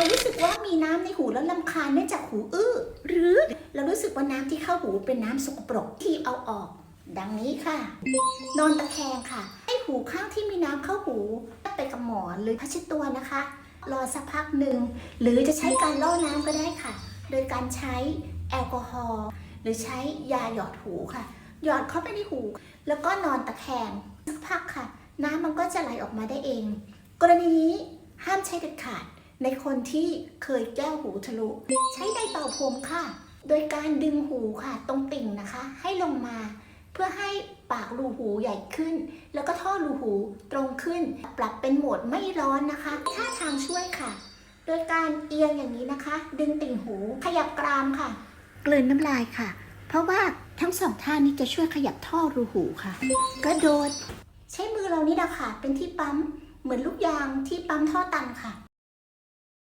เรารู้สึกว่ามีน้ำในหูแล้วลำคาญเนื่องจากหูอื้อ หรือเรารู้สึกว่าน้ำที่เข้าหูเป็นน้ำสกปรกที่เอาออก ดังนี้ค่ะ นอนตะแคงค่ะ ให้หูข้างที่มีน้ำเข้าหูไปกับหมอนหรือผ้าเช็ดตัวนะคะ รอสักพักหนึ่ง หรือจะใช้การล่อน้ำก็ได้ค่ะ โดยการใช้แอลกอฮอล์หรือใช้ยาหยอดหูค่ะ หยอดเข้าไปในหู แล้วก็นอนตะแคงสักพักค่ะ น้ำมันก็จะไหลออกมาได้เอง กรณีนี้ห้ามใช้เด็ดขาด ในคนที่เคยแก้วหูทะลุ ใช้ไดร์เป่าผมค่ะ โดยการดึงหูค่ะตรงติ่งนะคะ ให้ลงมา เพื่อให้ปากรูหูใหญ่ขึ้น แล้วก็ท่อรูหูตรงขึ้น ปรับเป็นโหมดไม่ร้อนนะคะท่าทางช่วยค่ะ โดยการเอียงอย่างนี้นะคะ ดึงติ่งหูขยับกรามค่ะ กลืนน้ำลายค่ะ เพราะว่าทั้งสองท่านี้จะช่วยขยับท่อรูหูค่ะ กระโดด ใช้มือเรานี่นะคะเป็นที่ปั๊มเหมือนลูกยางที่ปั๊มท่อตันค่ะ